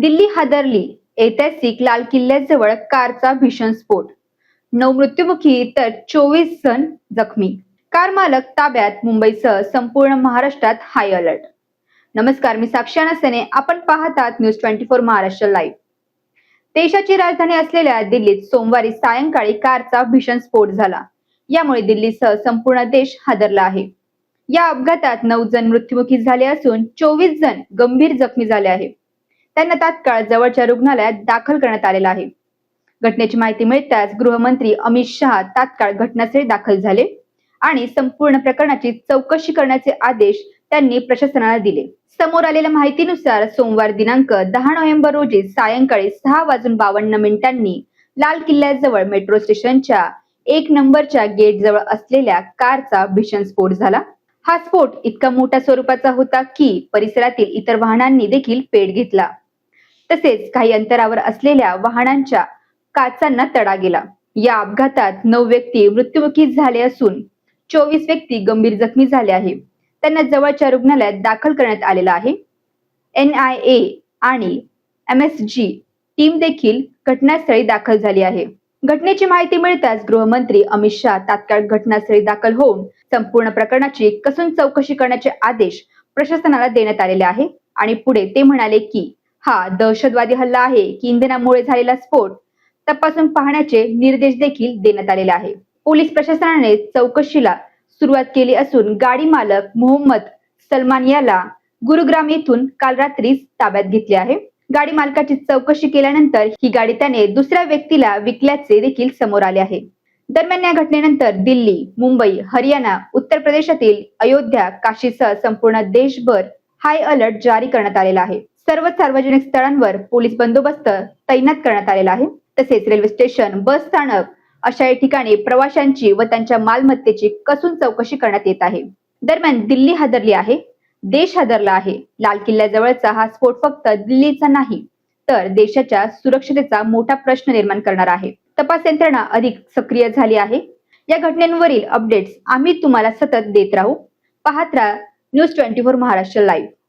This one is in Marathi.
दिल्ली हादरली. ऐतिहासिक लाल किल्ल्याजवळ कारचा भीषण स्फोट. नऊ मृत्युमुखी तर चोवीस जण जखमी. कार मालक ताब्यात मुंबईसह संपूर्ण महाराष्ट्रात हाय अलर्ट नमस्कार मी साक्षी नसने आपण पाहतात news twenty four Maharashtra live देशाची राजधानी असलेल्या दिल्लीत सोमवारी सायंकाळी कारचा भीषण स्फोट झाला. यामुळे दिल्लीसह संपूर्ण देश हादरला आहे. या अपघातात नऊ जण मृत्युमुखी झाले असून चोवीस जण गंभीर जखमी झाले आहे त्यांना तात्काळ जवळच्या रुग्णालयात दाखल करण्यात आलेला आहे. घटनेची माहिती मिळताच गृहमंत्री अमित शहा तात्काळ घटनास्थळी दाखल झाले आणि संपूर्ण प्रकरणाची चौकशी करण्याचे आदेश त्यांनी प्रशासनाला दिले. समोर आलेल्या माहितीनुसार सोमवार दिनांक दहा नोव्हेंबर रोजी सायंकाळी सहा वाजून बावन्न मिनिटांनी लाल किल्ल्याजवळ मेट्रो स्टेशनच्या एक नंबरच्या गेट जवळ असलेल्या कारचा भीषण स्फोट झाला. हा स्फोट इतका मोठ्या स्वरूपाचा होता की परिसरातील इतर वाहनांनी देखील पेट घेतला. तसेच काही अंतरावर असलेल्या वाहनांच्या काचांना तडा गेला. या अपघातात नऊ व्यक्ती मृत्युमुखी झाले असून चोवीस व्यक्ती गंभीर जखमी झाले आहे त्यांना जवळच्या रुग्णालयात दाखल करण्यात आलेला आहे. एन आय ए आणि एम एस जी टीम देखील घटनास्थळी दाखल झाली आहे. घटनेची माहिती मिळताच गृहमंत्री अमित शहा तात्काळ घटनास्थळी दाखल होऊन संपूर्ण प्रकरणाची कसून चौकशी करण्याचे आदेश प्रशासनाला देण्यात आलेले आहे आणि पुढे ते म्हणाले की हा दहशतवादी हल्ला आहे. की इंधनामुळे झालेला स्फोट तपासून पाहण्याचे निर्देश देखील देण्यात आलेले आहे. पोलीस प्रशासनाने चौकशीला सुरुवात केली असून गाडी मालक मोहम्मद सलमान याला गुरुग्राम येथून काल रात्री ताब्यात घेतले आहे. गाडी मालकाची चौकशी केल्यानंतर ही गाडी त्याने दुसऱ्या व्यक्तीला विकल्याचे देखील समोर आले आहे. दरम्यान या घटनेनंतर दिल्ली मुंबई हरियाणा उत्तर प्रदेशातील अयोध्या काशीसह संपूर्ण देशभर हाय अलर्ट जारी करण्यात आलेला आहे. सर्व सार्वजनिक स्थळांवर पोलीस बंदोबस्त तैनात करण्यात आलेला आहे. तसेच रेल्वे स्टेशन बस स्थानक अशा या ठिकाणी प्रवाशांची व त्यांच्या मालमत्तेची कसून चौकशी करण्यात येत आहे. दरम्यान दिल्ली हादरली आहे देश हादरला आहे. लाल किल्ल्याजवळचा हा स्फोट फक्त दिल्लीचा नाही तर देशाच्या सुरक्षतेचा मोठा प्रश्न निर्माण करणार आहे. तपास यंत्रणा अधिक सक्रिय झाली आहे. या घटनेवरील अपडेट्स आम्ही तुम्हाला सतत देत राहू. पाहत राहा news twenty four Maharashtra live.